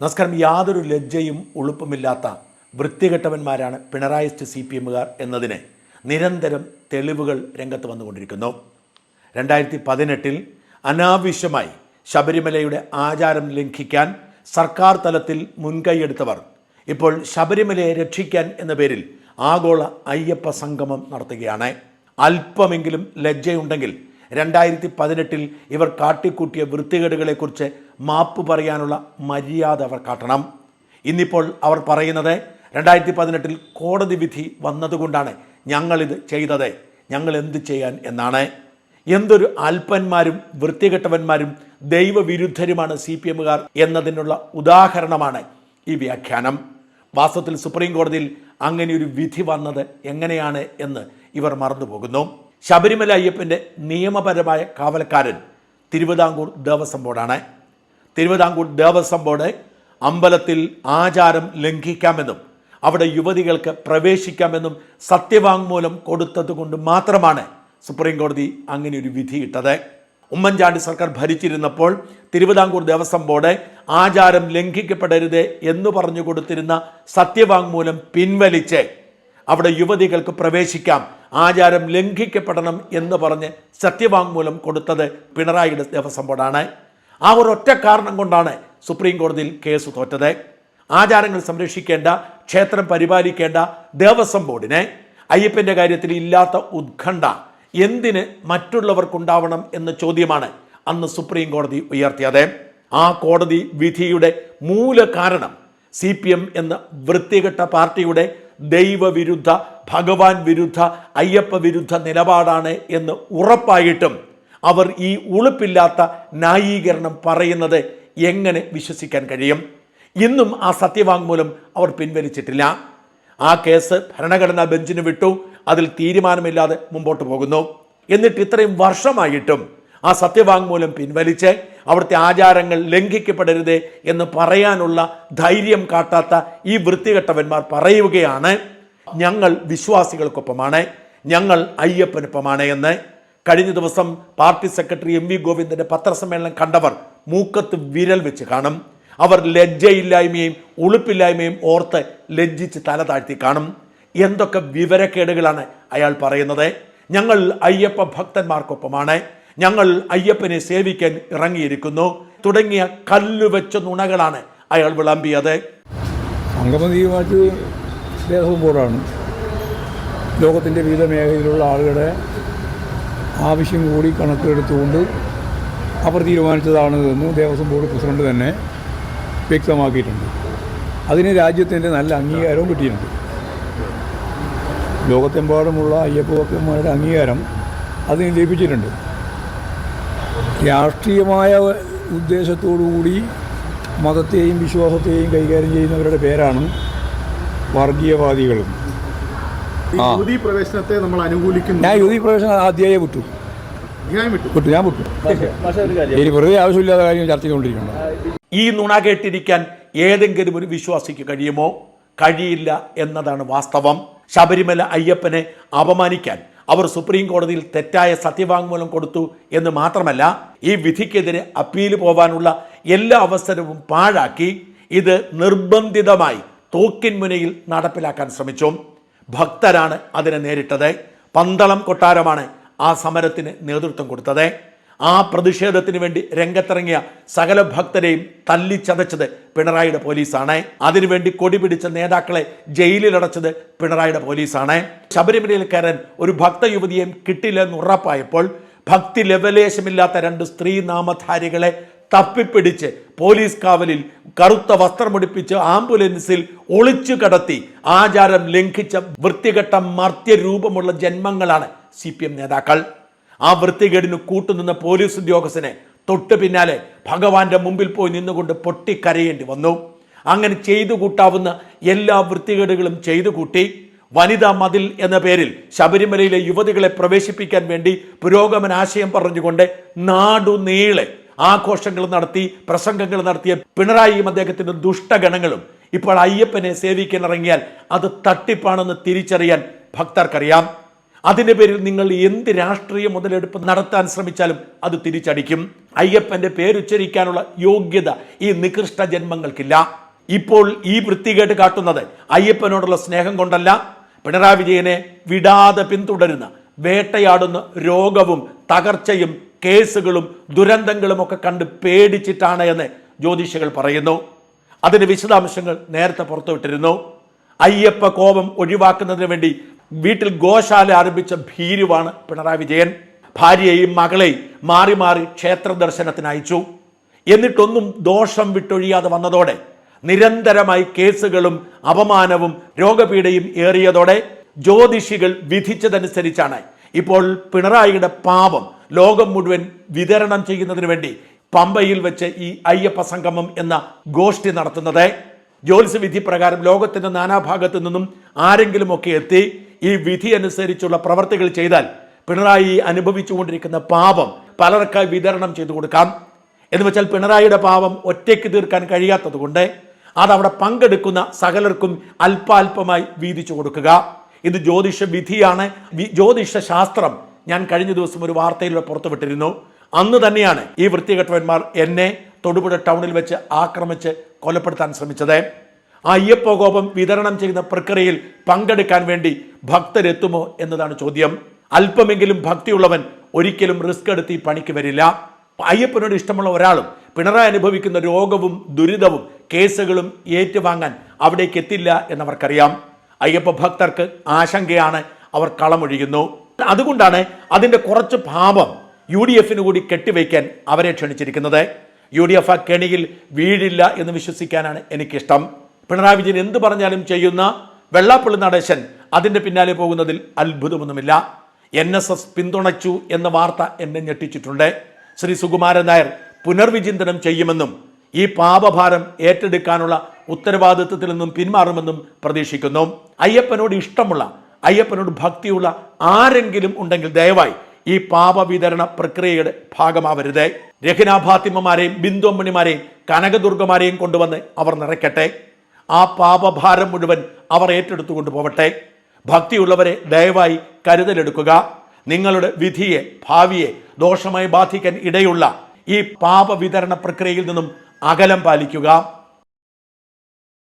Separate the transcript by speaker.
Speaker 1: നമസ്കാരം. യാതൊരു ലജ്ജയും ഉളുപ്പുമില്ലാത്ത വൃത്തികെട്ടവന്മാരാണ് പിണറായിസ്റ്റ് C P എമ്മുകാർ എന്നതിന് നിരന്തരം തെളിവുകൾ രംഗത്ത് വന്നുകൊണ്ടിരിക്കുന്നു. രണ്ടായിരത്തി പതിനെട്ടിൽ അനാവശ്യമായി ശബരിമലയുടെ ആചാരം ലംഘിക്കാൻ സർക്കാർ തലത്തിൽ മുൻകൈയെടുത്തവർ ഇപ്പോൾ ശബരിമലയെ രക്ഷിക്കാൻ എന്ന പേരിൽ ആഗോള അയ്യപ്പ സംഗമം നടത്തുകയാണ്. അല്പമെങ്കിലും ലജ്ജയുണ്ടെങ്കിൽ രണ്ടായിരത്തി പതിനെട്ടിൽ ഇവർ കാട്ടിക്കൂട്ടിയ വൃത്തികേടുകളെക്കുറിച്ച് മാപ്പ് പറയാനുള്ള മര്യാദ അവർ കാട്ടണം. ഇന്നിപ്പോൾ അവർ പറയുന്നത് രണ്ടായിരത്തി പതിനെട്ടിൽ കോടതി വിധി വന്നതുകൊണ്ടാണ് ഞങ്ങളിത് ചെയ്തത്. ഞങ്ങൾ എന്ത് ചെയ്യാൻ എന്നാണ്. എന്തൊരു അല്പന്മാരും വൃത്തികെട്ടവന്മാരും ദൈവവിരുദ്ധരുമാണ് സി പി എമ്മുകാർ എന്നതിനുള്ള ഉദാഹരണമാണ് ഈ വ്യാഖ്യാനം. വാസ്തവത്തിൽ സുപ്രീം കോടതിയിൽ അങ്ങനെ ഒരു വിധി വന്നത് എങ്ങനെയാണ് എന്ന് ഇവർ മറന്നുപോകുന്നു. ശബരിമല അയ്യപ്പന്റെ നിയമപരമായ കാവൽക്കാരൻ തിരുവിതാംകൂർ ദേവസ്വം ബോർഡാണ്. തിരുവിതാംകൂർ ദേവസ്വം ബോർഡ് അമ്പലത്തിൽ ആചാരം ലംഘിക്കാമെന്നും അവിടെ യുവതികൾക്ക് പ്രവേശിക്കാമെന്നും സത്യവാങ്മൂലം കൊടുത്തതുകൊണ്ട് മാത്രമാണ് സുപ്രീം കോടതി അങ്ങനെ ഒരു വിധി ഇട്ടത്. ഉമ്മൻചാണ്ടി സർക്കാർ ഭരിച്ചിരുന്നപ്പോൾ തിരുവിതാംകൂർ ദേവസ്വം ബോർഡ് ആചാരം ലംഘിക്കപ്പെടരുത് എന്ന് പറഞ്ഞു കൊടുത്തിരുന്ന സത്യവാങ്മൂലം പിൻവലിച്ച് അവിടെ യുവതികൾക്ക് പ്രവേശിക്കാം ആചാരം ലംഘിക്കപ്പെടണം എന്ന് പറഞ്ഞ് സത്യവാങ്മൂലം കൊടുത്തത് പിണറായിയുടെ ദേവസ്വം ബോർഡാണ്. ആ ഒറ്റ കാരണം കൊണ്ടാണ് സുപ്രീം കോടതിയിൽ കേസ് തോറ്റത്. ആചാരങ്ങൾ സംരക്ഷിക്കേണ്ട ക്ഷേത്രം പരിപാലിക്കേണ്ട ദേവസ്വം ബോർഡിനെ അയ്യപ്പന്റെ കാര്യത്തിൽ ഇല്ലാത്ത ഉത്കണ്ഠ എന്തിന് മറ്റുള്ളവർക്കുണ്ടാവണം എന്ന ചോദ്യമാണ് അന്ന് സുപ്രീം കോടതി ഉയർത്തിയത്. ആ കോടതി വിധിയുടെ മൂല കാരണം സി പി എം എന്ന വൃത്തികെട്ട പാർട്ടിയുടെ ദൈവവിരുദ്ധ ഭഗവാൻ വിരുദ്ധ അയ്യപ്പ വിരുദ്ധ നിലപാടാണ് എന്ന് ഉറപ്പായിട്ടും അവർ ഈ ഉളുപ്പില്ലാത്ത ന്യായീകരണം പറയുന്നത് എങ്ങനെ വിശ്വസിക്കാൻ കഴിയും? ഇന്നും ആ സത്യവാങ്മൂലം അവർ പിൻവലിച്ചിട്ടില്ല. ആ കേസ് ഭരണഘടനാ ബെഞ്ചിന് വിട്ടു. അതിൽ തീരുമാനമില്ലാതെ മുമ്പോട്ട് പോകുന്നു. എന്നിട്ട് ഇത്രയും വർഷമായിട്ടും ആ സത്യവാങ്മൂലം പിൻവലിച്ച് അവിടുത്തെ ആചാരങ്ങൾ ലംഘിക്കപ്പെടരുത് എന്ന് പറയാനുള്ള ധൈര്യം കാട്ടാത്ത ഈ വൃത്തികെട്ടവന്മാർ പറയുകയാണ്. ഞങ്ങൾ വിശ്വാസികൾക്കൊപ്പമാണ്. ഞങ്ങൾ അയ്യപ്പനൊപ്പമാണ് എന്ന്. കഴിഞ്ഞ ദിവസം പാർട്ടി സെക്രട്ടറി എം വി ഗോവിന്ദന്റെ പത്രസമ്മേളനം കണ്ടവർ മൂക്കത്ത് വിരൽ വെച്ച് കാണും. അവർ ലജ്ജയില്ലായ്മയും ഉളുപ്പില്ലായ്മയും ഓർത്ത് ലജ്ജിച്ച് തല താഴ്ത്തി കാണും. എന്തൊക്കെ വിവരക്കേടുകളാണ് അയാൾ പറയുന്നത്? ഞങ്ങൾ അയ്യപ്പ ഭക്തന്മാർക്കൊപ്പമാണ്. ഞങ്ങൾ അയ്യപ്പനെ സേവിക്കാൻ ഇറങ്ങിയിരിക്കുന്നു. തുടങ്ങിയ കല്ലുവെച്ച നുണകളാണ് അയാൾ വിളമ്പിയത്.
Speaker 2: സംഗമതീയമായിട്ട് ദേഹവും ബോർഡാണ്. ലോകത്തിന്റെ വിവിധ മേഖലയിലുള്ള ആളുകളുടെ ആവശ്യം കൂടി കണക്കിലെടുത്തുകൊണ്ട് അവർ തീരുമാനിച്ചതാണ് എന്ന് ദേവസ്വം ബോർഡ് പ്രസിഡന്റ് തന്നെ വ്യക്തമാക്കിയിട്ടുണ്ട്. അതിന് രാജ്യത്തിന്റെ നല്ല അംഗീകാരവും കിട്ടിയിട്ടുണ്ട്. ലോകത്തെമ്പാടുമുള്ള അയ്യപ്പ ഭക്തന്മാരുടെ അംഗീകാരം അതിന് ലഭിച്ചിട്ടുണ്ട്. രാഷ്ട്രീയമായ ഉദ്ദേശത്തോടുകൂടി മതത്തെയും വിശ്വാസത്തെയും കൈകാര്യം ചെയ്യുന്നവരുടെ പേരാണ് വർഗീയവാദികളും.
Speaker 3: യുവതീ പ്രവേശനത്തെ നമ്മൾ അനുകൂലിക്കുന്നു.
Speaker 2: ഞാൻ യുവതി പ്രവേശനം ആദ്യമായി വിട്ടു.
Speaker 3: അധ്യായം വിട്ടു.
Speaker 2: വിട്ടു ഞാൻ വിട്ടു. ഇനി വെറുതെ ആവശ്യമില്ലാത്ത കാര്യം ചർച്ച ചെയ്തുകൊണ്ടിരിക്കുന്നു.
Speaker 1: ഈ നുണ കേട്ടിരിക്കാൻ ഏതെങ്കിലും ഒരു വിശ്വാസിക്ക് കഴിയുമോ? കഴിയില്ല എന്നതാണ് വാസ്തവം. ശബരിമല അയ്യപ്പനെ അപമാനിക്കാൻ അവർ സുപ്രീം കോടതിയിൽ തെറ്റായ സത്യവാങ്മൂലം കൊടുത്തു എന്ന് മാത്രമല്ല ഈ വിധിക്കെതിരെ അപ്പീൽ പോവാനുള്ള എല്ലാ അവസരവും പാഴാക്കി ഇത് നിർബന്ധിതമായി തോക്കിൻ മുനയിൽ നടപ്പിലാക്കാൻ ശ്രമിച്ചു. ഭക്തരാണ് അതിനെ നേരിട്ടത്. പന്തളം കൊട്ടാരമാണ് ആ സമരത്തിന് നേതൃത്വം കൊടുത്തത്. ആ പ്രതിഷേധത്തിന് വേണ്ടി രംഗത്തിറങ്ങിയ സകല ഭക്തരെയും തല്ലിച്ചതച്ചത് പിണറായിയുടെ പോലീസാണ്. അതിനുവേണ്ടി കൊടി പിടിച്ച നേതാക്കളെ ജയിലിലടച്ചത് പിണറായിയുടെ പോലീസാണ്. ശബരിമലയിൽ കയറാൻ ഒരു ഭക്ത യുവതിയെയും കിട്ടില്ലെന്ന് ഉറപ്പായപ്പോൾ ഭക്തി ലവലേശമില്ലാത്ത രണ്ട് സ്ത്രീ നാമധാരികളെ തപ്പിപ്പിടിച്ച് പോലീസ് കാവലിൽ കറുത്ത വസ്ത്രമുടിപ്പിച്ച് ആംബുലൻസിൽ ഒളിച്ചു കടത്തി ആചാരം ലംഘിച്ച വൃത്തികെട്ട മർത്യരൂപമുള്ള ജന്മങ്ങളാണ് സി പി എം നേതാക്കൾ. ആ വൃത്തികേടിന് കൂട്ടുനിന്ന പോലീസ് ഉദ്യോഗസ്ഥനെ തൊട്ടു പിന്നാലെ ഭഗവാന്റെ മുമ്പിൽ പോയി നിന്നുകൊണ്ട് പൊട്ടിക്കരയേണ്ടി വന്നു. അങ്ങനെ ചെയ്തു കൂട്ടാവുന്ന എല്ലാ വൃത്തികേടുകളും ചെയ്തു കൂട്ടി. വനിതാ മതിൽ എന്ന പേരിൽ ശബരിമലയിലെ യുവതികളെ പ്രവേശിപ്പിക്കാൻ വേണ്ടി പുരോഗമന ആശയം പറഞ്ഞുകൊണ്ട് നാടുനീളെ ആഘോഷങ്ങൾ നടത്തി പ്രസംഗങ്ങൾ നടത്തിയ പിണറായിയും അദ്ദേഹത്തിന്റെ ദുഷ്ടഗണങ്ങളും ഇപ്പോൾ അയ്യപ്പനെ സേവിക്കാൻ ഇറങ്ങിയാൽ അത് തട്ടിപ്പാണെന്ന് തിരിച്ചറിയാൻ ഭക്തർക്കറിയാം. അതിന്റെ പേരിൽ നിങ്ങൾ എന്ത് രാഷ്ട്രീയ മുതലെടുപ്പ് നടത്താൻ ശ്രമിച്ചാലും അത് തിരിച്ചടിക്കും. അയ്യപ്പന്റെ പേരുച്ചരിക്കാനുള്ള യോഗ്യത ഈ നികൃഷ്ട ജന്മങ്ങൾക്കില്ല. ഇപ്പോൾ ഈ വൃത്തികേട്ട് കാട്ടുന്നത് അയ്യപ്പനോടുള്ള സ്നേഹം കൊണ്ടല്ല പിണറായി വിജയനെ വിടാതെ പിന്തുടരുന്ന വേട്ടയാടുന്ന രോഗവും തകർച്ചയും കേസുകളും ദുരന്തങ്ങളും ഒക്കെ കണ്ട് പേടിച്ചിട്ടാണ് എന്ന് ജ്യോതിഷികൾ പറയുന്നു. അതിന് വിശദാംശങ്ങൾ നേരത്തെ പുറത്തുവിട്ടിരുന്നു. അയ്യപ്പ കോപം ഒഴിവാക്കുന്നതിന് വേണ്ടി വീട്ടിൽ ഗോശാല ആരംഭിച്ച ഭീരുവാണ് പിണറായി വിജയൻ. ഭാര്യയെയും മകളെയും മാറി മാറി ക്ഷേത്ര ദർശനത്തിന് അയച്ചു. എന്നിട്ടൊന്നും ദോഷം വിട്ടൊഴിയാതെ വന്നതോടെ നിരന്തരമായി കേസുകളും അപമാനവും രോഗപീഠയും ഏറിയതോടെ ജ്യോതിഷികൾ വിധിച്ചതനുസരിച്ചാണ്. ഇപ്പോൾ പിണറായിയുടെ പാപം ലോകം മുഴുവൻ വിതരണം ചെയ്യുന്നതിന് വേണ്ടി പമ്പയിൽ വെച്ച് ഈ അയ്യപ്പ സംഗമം എന്ന ഗോഷ്ഠി നടത്തുന്നത്. ജ്യോത്സ്യ വിധി പ്രകാരം ലോകത്തിന്റെ നാനാഭാഗത്തു നിന്നും ആരെങ്കിലും ഒക്കെ എത്തി ഈ വിധി അനുസരിച്ചുള്ള പ്രവർത്തികൾ ചെയ്താൽ പിണറായി അനുഭവിച്ചുകൊണ്ടിരിക്കുന്ന പാപം പലർക്കായി വിതരണം ചെയ്തു കൊടുക്കാം. എന്ന് വെച്ചാൽ പിണറായിയുടെ പാപം ഒറ്റയ്ക്ക് തീർക്കാൻ കഴിയാത്തത് കൊണ്ട് അതവിടെ പങ്കെടുക്കുന്ന സകലർക്കും അല്പാൽപമായി വീതിച്ചു കൊടുക്കുക. ഇത് ജ്യോതിഷ വിധിയാണ്. ജ്യോതിഷ ശാസ്ത്രം. ഞാൻ കഴിഞ്ഞ ദിവസം ഒരു വാർത്തയിലൂടെ പുറത്തുവിട്ടിരുന്നു. അന്ന് തന്നെയാണ് ഈ വൃത്തികെട്ടവന്മാർ എന്നെ തൊടുപുഴ ടൗണിൽ വെച്ച് ആക്രമിച്ച് കൊലപ്പെടുത്താൻ ശ്രമിച്ചത്. ആ അയ്യപ്പ കോപം വിതരണം ചെയ്യുന്ന പ്രക്രിയയിൽ പങ്കെടുക്കാൻ വേണ്ടി ഭക്തരെത്തുമോ എന്നതാണ് ചോദ്യം. അല്പമെങ്കിലും ഭക്തിയുള്ളവൻ ഒരിക്കലും റിസ്ക് എടുത്ത് ഈ പണിക്ക് വരില്ല. അയ്യപ്പനോട് ഇഷ്ടമുള്ള ഒരാളും പിണറായി അനുഭവിക്കുന്ന രോഗവും ദുരിതവും കേസുകളും ഏറ്റുവാങ്ങാൻ അവിടേക്ക് എത്തില്ല എന്നവർക്കറിയാം. അയ്യപ്പ ഭക്തർക്ക് ആശങ്കയാണ് അവർ കളമൊഴിയുന്നു. അതുകൊണ്ടാണ് അതിന്റെ കുറച്ച് ഭാവം യു ഡി എഫിന് കൂടി കെട്ടിവയ്ക്കാൻ അവരെ ക്ഷണിച്ചിരിക്കുന്നത്. യു ഡി എഫ് ആ കെണിയിൽ വീഴില്ല എന്ന് വിശ്വസിക്കാനാണ് എനിക്കിഷ്ടം. പിണറായി വിജയൻ എന്ത് പറഞ്ഞാലും ചെയ്യുന്ന വെള്ളാപ്പള്ളി നടേശൻ അതിന്റെ പിന്നാലെ പോകുന്നതിൽ അത്ഭുതമൊന്നുമില്ല. എൻ എസ് എസ് പിന്തുണച്ചു എന്ന വാർത്ത എന്നെ ഞെട്ടിച്ചിട്ടുണ്ട്. ശ്രീ സുകുമാരൻ നായർ പുനർവിചിന്തനം ചെയ്യുമെന്നും ഈ പാപഭാരം ഏറ്റെടുക്കാനുള്ള ഉത്തരവാദിത്വത്തിൽ നിന്നും പിന്മാറുമെന്നും പ്രതീക്ഷിക്കുന്നു. അയ്യപ്പനോട് ഇഷ്ടമുള്ള അയ്യപ്പനോട് ഭക്തിയുള്ള ആരെങ്കിലും ഉണ്ടെങ്കിൽ ദയവായി ഈ പാപവിതരണ പ്രക്രിയയുടെ ഭാഗമാവരുതേ. രഹിനാഭാത്തിമ്മമാരെയും ഫാത്തിമമാരെയും ബിന്ദുമ്മണിമാരെയും കനകദുർഗമാരെയും കൊണ്ടുവന്ന് അവർ നിറയ്ക്കട്ടെ. ആ പാപഭാരം മുഴുവൻ അവർ ഏറ്റെടുത്തു കൊണ്ടുപോവട്ടെ ഭക്തിയുള്ളവരെ ദയവായി കരുതലെടുക്കുക. നിങ്ങളുടെ വിധിയെ ഭാവിയെ ദോഷമായി ബാധിക്കാൻ ഇടയുള്ള ഈ പാപവിതരണ പ്രക്രിയയിൽ നിന്നും അകലം പാലിക്കുക.